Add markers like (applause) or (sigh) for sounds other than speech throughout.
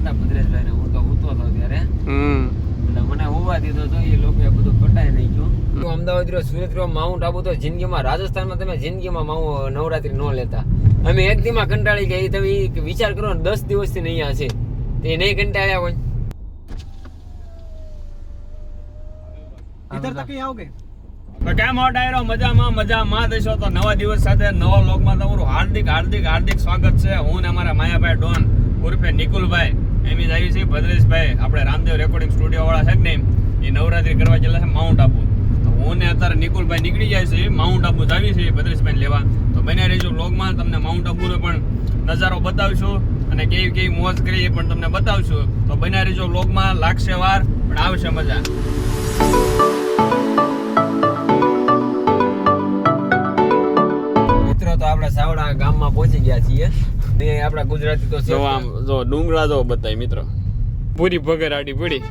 હતા ભદ્રેશભાઈ ને હું તો ઉતો હતો ત્યારે હમ એટલે મને હોવા દીધો તો એ લોકોએ બધું પટાઈ નાખ્યું તો અમદાવાદ રહ્યો સુરત રહ્યો માઉન્ટ આબુ તો જિંદગીમાં રાજસ્થાનમાં તમે જિંદગીમાં માઉ નવરાત્રી ન લેતા અમે એક દીમાં કંટાળી ગયા ઈ તમે ઈ વિચાર કરો ને દસ દિવસથી નહીં અહીંયા છે તે નહીં કંટાળ્યા હોય इधर तक ही आओगे તો કેમ હો ડાયરો મજામાં મજામાં દેશો તો નવા દિવસ સાથે નવા વ્લોગમાં તમારું હાર્દિક હાર્દિક હાર્દિક સ્વાગત છે હું ને અમારા માયાભાઈ ડોન ઉર્ફે નિકુલભાઈ એમ જ આવી છે. ભદ્રેશભાઈ, આપણે રામદેવ રેકોર્ડિંગ સ્ટુડિયો વાળા છે ને એ નવરાત્રી કરવા ગયેલા છે માઉન્ટ આબુ તો હું ને અત્યારે નિકુલભાઈ નીકળી જાય છે. માઉન્ટ આબુ જ આવી છે ભદ્રેશભાઈ લેવા. તો બને રહેજો બ્લોગમાં તમને માઉન્ટ આબુનો પણ નજારો બતાવશું અને કેવી કેવી મોજ કરી એ પણ તમને બતાવશું. તો બન્યા રહેજો બ્લોગમાં લાગશે વાર, પણ આવશે મજા. મિત્રો, તો આપણે સાવડા ગામમાં પહોંચી ગયા છીએ. ને આપણા ગુજરાતી તો જો આમ જો ડુંગળા જો બતાય મિત્રો. પૂરી ભગર આડી પડી.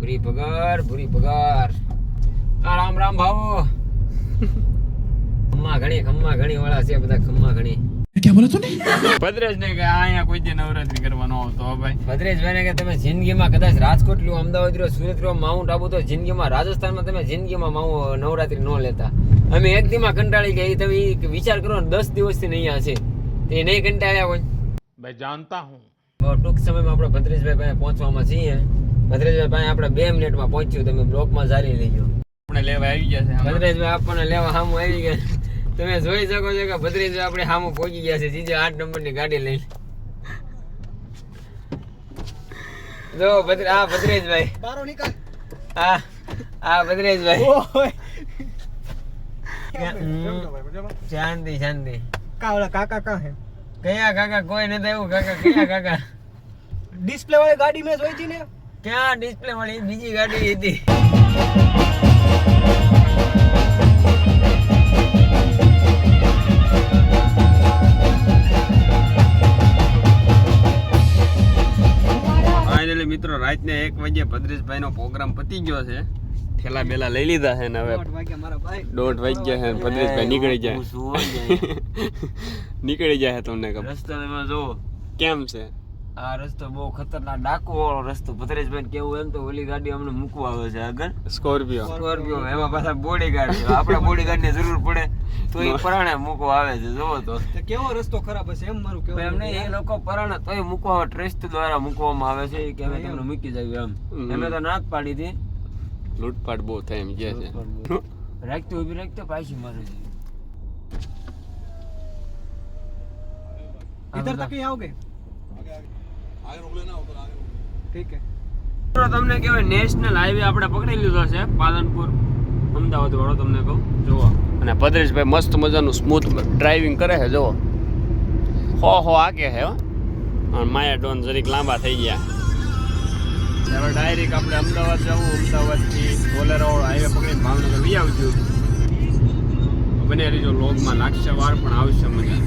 પૂરી પગાર ભૂરી પગાર આ રામ રામ ભાવો. ખમ્મા ઘણી ખમ્મા ઘણી વાળા છે બધા ખમ્મા ઘણી. ભદ્રેશ ને? કે અહીંયા કોઈ દી નવરાત્રી કરવાનો ન આવતો ભાઈ. ભદ્રેશભાઈ ને કે તમે જિંદગીમાં કદાચ રાજકોટ લ્યો અમદાવાદ રહ્યો સુરત રહ્યો માઉન્ટ આબુ તો જિંદગીમાં રાજસ્થાનમાં તમે જિંદગીમાં માઉ નવરાત્રી ન લેતા. અમે એક દીમાં કંટાળી ગયા તમે વિચાર કરો ને દસ દિવસથી નહીં અહીંયા છે. એને કંટાળ્યા હોય. મેં જાણતા હું. ટૂંક સમયમાં આપણે ભદ્રેશભાઈ પાસે પહોંચવામાં છીએ. ભદ્રેશભાઈ પાસે આપણે બે મિનિટમાં પહોંચ્યું. તમે બ્લોકમાં જારી લેજો. આપણે લેવા આવી ગયા છે ભદ્રેશભાઈ આપણને લેવા સામું આવી ગયા તમે જોઈ શકો છો કે ભદ્રેશભાઈ આપણે સામું પહોંચી ગયા છે. જીજે આઠ નંબરની ગાડી લઈ જો ભદ્ર આ ભદ્રેશભાઈ. બારો નીકળ. આ આ ભદ્રેશભાઈ. શાંતિ શાંતિ. કાકા ઓલા કાકા કા હે? કયા કાકા? કોઈ ન દેવું કાકા કયા કાકા? ડિસ્પ્લે વાળી ગાડી મેં જોઈ ને? ક્યાં ડિસ્પ્લે વાળી? બીજી ગાડી હતી. ફાઇનલી મિત્રો રાતને એક વાગે ભદ્રેશભાઈનો પ્રોગ્રામ પતી ગયો છે. ઠેલા બેલા લઈ લીધા છે ને હવે દોઢ વાગ્યા મારા ભાઈ. દોઢ વાગ્યા છે ભદ્રેશભાઈ નીકળી જાય. (laughs) નીકળી જાય તમને ખબર. રસ્તામાં જો કેમ છે? આ રસ્તો બહુ ખતરનાક ડાકુ વાળો રસ્તો. ભદ્રેશભાઈ કેવું એમ તો ઓલી ગાડી અમને મૂકવા આવે છે આગળ. સ્કોર્પિયો સ્કોર્પિયો એમાં પાછા બોડી ગાર્ડ છે. બોડી ગાર્ડની જરૂર પડે તો એ (laughs) પરાણે મૂકવા આવે છે. જોવો તો. કેવો રસ્તો ખરાબ હશે એમ મારું કેવું એમને એ લોકો પરાણે તોય મૂકવા આવે. ટ્રસ્ટ દ્વારા મૂકવામાં આવે છે. કે અમે તમને મૂકી જાય એમ. એમને તો નાક પાડી હતી. લૂંટપાટ બહુ થાય એમ કે છે રાખતો ઉભી રાખતો પાછી મારે इधर तक ही आओगे ठीक है મિત્રો તમને કહેવાય નેશનલ હાઈવે આપણે પકડી લીધો છે પાલનપુર અમદાવાદ વાળો તમને કહું જુઓ અને ભદ્રેશભાઈ મસ્ત મજાનું સ્મૂથ ડ્રાઇવિંગ કરે છે જુઓ હો હો આકે છે હો અને માયા ડોન જરીક લાંબા થઈ ગયા હવે ડાયરેક્ટ આપણે અમદાવાદ જવું, અમદાવાદથી બોલેરો હાઈવે પકડીને ભાવનગર વી આવજો. બને રહીજો લોગમાં લાગશે વાર, પણ આવશે મજા.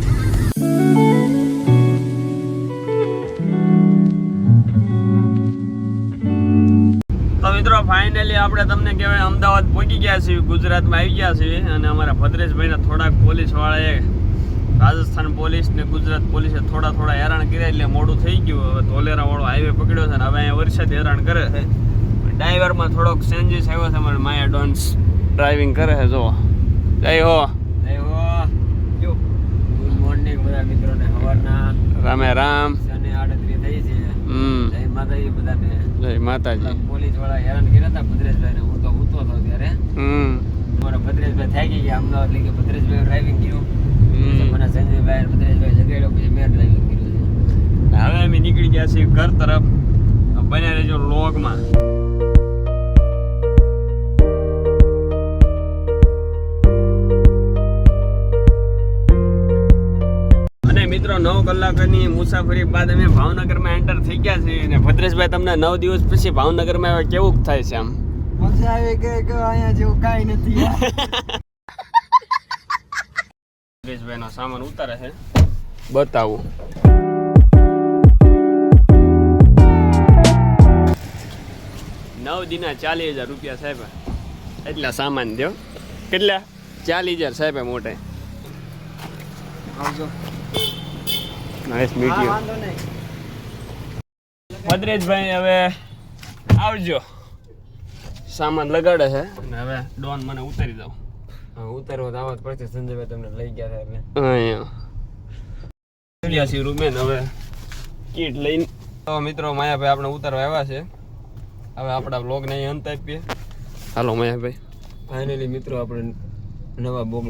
મિત્રો ફાઇનલી આપણે તમને કહેવાય અમદાવાદ પહોંચી ગયા છીએ. ગુજરાતમાં આવી ગયા છીએ અને અમારા ભદ્રેશભાઈના થોડાક પોલીસ વાળાએ રાજસ્થાન પોલીસ ને ગુજરાત પોલીસે થોડા થોડા હેરાન કર્યા એટલે મોડું થઈ ગયું. હવે ધોલેરા વાળો હાઈવે પકડ્યો છે ને હવે અહીંયા વરસાદ હેરાન કરે છે. ડ્રાઈવરમાં થોડોક ચેન્જીસ આવ્યો છે મને માયા ડોન્સ ડ્રાઇવિંગ કરે છે જો જય હો. जो ગુડ મોર્નિંગ બધા મિત્રોને સવારના. રામે રામ. શને આડત્રી થઈ છે. હમ. જય માતાજી બધાને. જય માતાજી. પોલીસવાળા હેરાન કર્યા હતા ભદ્રેશભાઈ ને હું તો ઉતો હતો ત્યારે હમ. મારા ભદ્રેશભાઈ થાકી ગયા અમદાવાદ લઈ ગયા. ભદ્રેશભાઈ ડ્રાઇવિંગ કર્યું. મને સંજયભાઈ અને ભદ્રેશભાઈ જગાડ્યો પછી મેં કર્યું છે હવે અમે નીકળી ગયા છીએ ઘર તરફ. બન્યા રહેજો લોગમાં અને મિત્રો નવ કલાકની મુસાફરી બાદ અમે ભાવનગરમાં એન્ટર થઈ ગયા છીએ અને ભદ્રેશભાઈ તમને નવ દિવસ પછી ભાવનગરમાં હવે કેવું થાય છે આમ? મજા આવે કે અહીંયા જેવું કાંઈ નથી. (laughs) ભદ્રેશભાઈનો સામાન ઉતારે છે. બતાવું. નવ દિના ચાલીસ હજાર રૂપિયા સાહેબ. એટલા સામાન દો કેટલા? ચાલીસ હજાર સાહેબ મોટે. નાઇસ મીટ યુ વાંધો નહીં. ભદ્રેશભાઈ હવે આવજો. સામાન લગાડે છે. અને હવે ડોન મને ઉતારી દઉં. ઉતારવો તો આવા પડશે. સંજયભાઈ તમને લઈ ગયા હતા એટલે. અહીંયા. ગયા રૂમેન હવે કીટ લઈને. તો મિત્રો માયાભાઈ આપણે ઉતારવા આવ્યા છે. હવે આપણા બ્લોગ ને અહીં અંત આપીએ. હાલો માયાભાઈ. ફાઇનલી મિત્રો આપણે નવા બ્લોગ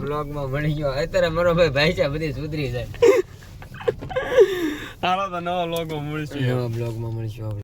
બ્લોગમાં ભણી ગયો. અત્યારે મારો ભાઈ ભાઈ છે બધી સુધરી જાય. (laughs) હાલો તો નવા બ્લોગમાં મળીશું. નવા બ્લોગમાં મળીશું આપણે.